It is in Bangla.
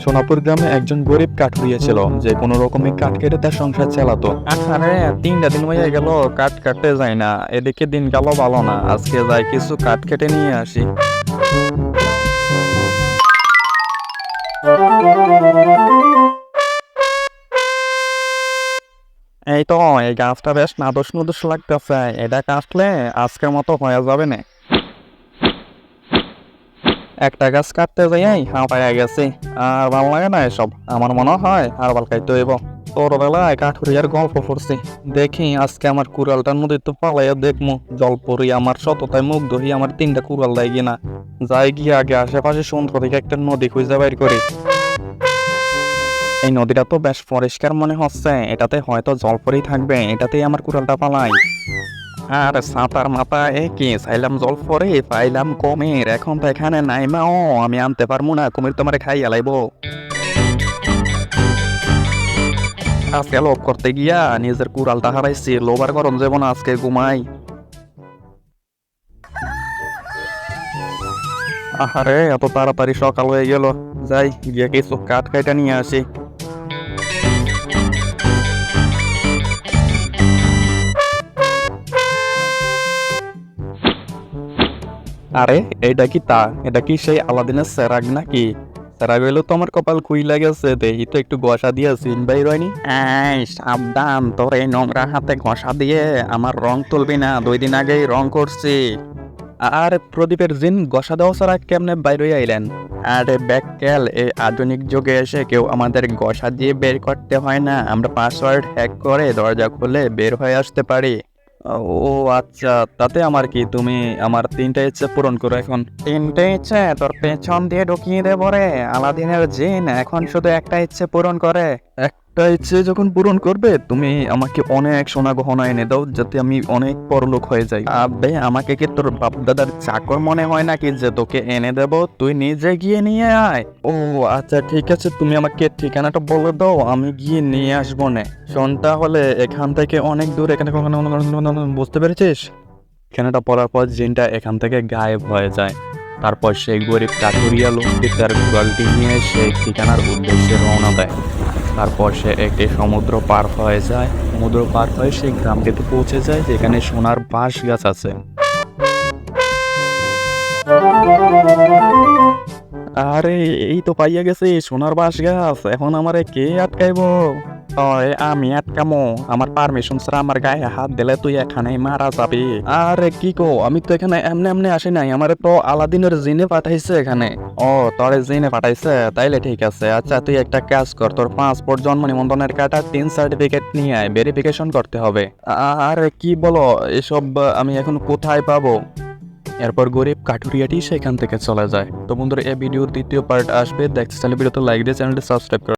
সোনাপুর গ্রামে একজন গরিব কাঠুরিয়া ছিল যে কোনো রকমে কাঠ কেটে তার সংসার চালাতো। আরে, তিনটা দিন হয়ে গেল, কাঠ কাটতে যায় না। এদিকে দিন গেল ভালো না, আজকে যাই কিছু কাঠ কেটে নিয়ে আসি। এই তো, এই গাছটা বেশ নাদোষ নদোষ লাগতেছে। এটা কাটলে আজকের মতো হয়ে যাবে না। একটা গাছ কাটতে যাই হাঁপাইয়া গেছি। আর ভালো লাগে না এসব। আমার মনে হয় আর ভালো খাইতে হইব। ছোটবেলায় কাঠুরিয়ার গল্প পড়ছি। দেখি আজকে আমার কুড়ালটার মধ্যে তো পালাইয়া দেখমু। জল পরি আমার সততায় মুখ ধরি আমার তিনটা কুড়াল দেয় কিনা। যাই গিয়ে আগে আশেপাশে সুন্দর থেকে একটা নদী খুঁজে বাইর করি। এই নদীটা তো বেশ পরিষ্কার মনে হচ্ছে। এটাতে হয়তো জল পরেই থাকবে। এটাতেই আমার কুড়ালটা পালাই। আর সাঁতার মাথা এ কি চাইলাম জল পরে, পাইলাম কুমির। এখন তো এখানে নাই মা, ও, আমি আনতে পারব না, কুমির তোমারে খাই আলাইব আজকে লোভ করতে গিয়া নিজের কুড়ালটা হারাইছি লোবার গরম যাব না আজকে ঘুমাই। আহারে, এত তাড়াতাড়ি সকাল হয়ে গেল। যাই, গিয়ে কিছু কাঠ কাইটা নিয়ে আসি। আরে এটা কি তা? এটা কি সেই আলাদিনের সেরাগ নাকি? সেরাগ হইল তো আমার কপাল খুইলা গেছে দেখি তো একটু ঘষা দিয়ে সিন বাইর হয়নি। এই সাবধান তোর এই নোংরা হাতে ঘষা দিয়ে আমার রং তুলবি না দুই দিন আগেই রং করছি। আর প্রদীপের জিন ঘষা দেওয়া ছাড়া কেমনে বাইর আইলেন? আরে ব্যাককেল এই আধুনিক যুগে এসে কেউ আমাদের ঘষা দিয়ে বের করতে হয় না আমরা পাসওয়ার্ড হ্যাক করে দরজা খুলে বের হয়ে আসতে পারি। ও আচ্ছা তাতে আমার কি? তুমি আমার তিনটা ইচ্ছে পূরণ করো এখন। তিনটে ইচ্ছে? তোর পেছন দিয়ে ঢুকিয়ে দে রে। আলাদিনের জিন এখন শুধু একটা ইচ্ছে পূরণ করে। একটা ইচ্ছে যখন পূরণ করবে, তুমি আমাকে অনেক সোনা গহনা এনে দাও যাতে আমি অনেক বড়লোক হয়ে যাই। আবে আমাকে কি তোর বাপ দাদার চাকর মনে হয় নাকি যে তোকে এনে দেব? তুই নিজে গিয়ে নিয়ে আয়। ও আচ্ছা ঠিক আছে, তুমি আমাকে ঠিকানাটা বলে দাও, আমি গিয়ে নিয়ে আসব না। শোন তাহলে, এখান থেকে অনেক দূর, এখানে বুঝতে পেরেছিস? ঠিকানাটা পড়ার পর জিনটা এখান থেকে গায়েব হয়ে যায়। তারপর সেই গরিব কাঠুরিয়া লোকটি তার গোয়ালটি নিয়ে সেই ঠিকানার উদ্দেশ্যে রওনা দেয়। তারপর সে একটি সমুদ্র পার হয়ে যায়। সমুদ্র পার হয়ে সেই গ্রামটিতে পৌঁছে যায়, যেখানে সোনার বাঁশ গাছ আছে। আরে, এই তো পাইয়া গেছে, সোনার বাঁশ গাছ। এখন আমার কে আটকাইবো? ওই আমি আটকামো আমার পারমিশন ছাড়া আমার গায়ে হাত দিলে তুই মারা যাবি। আরে কি কো আমি তো এখানে এমনি এমনি আসি নাই আমার তো আলাদিনের জিনে পাঠাইছে এখানে। ও তোরে জিনে পাঠাইছে তাইলে ঠিক আছে। আচ্ছা তুই একটা কাজ কর তোর পাসপোর্ট জন্ম নিবন্ধনের কাটা তিন সার্টিফিকেট নিয়ে আয় ভেরিফিকেশন করতে হবে। আরে কি বলো এসব আমি এখন কোথায় পাবো? এরপর গরিব কাঠুরিয়াটি সেখান থেকে চলে যায়। তো বন্ধুরা এই ভিডিওর দ্বিতীয় পার্ট আসবে। দেখতে চাইলে ভিডিওতে লাইক দিয়ে চ্যানেলটি সাবস্ক্রাইব করো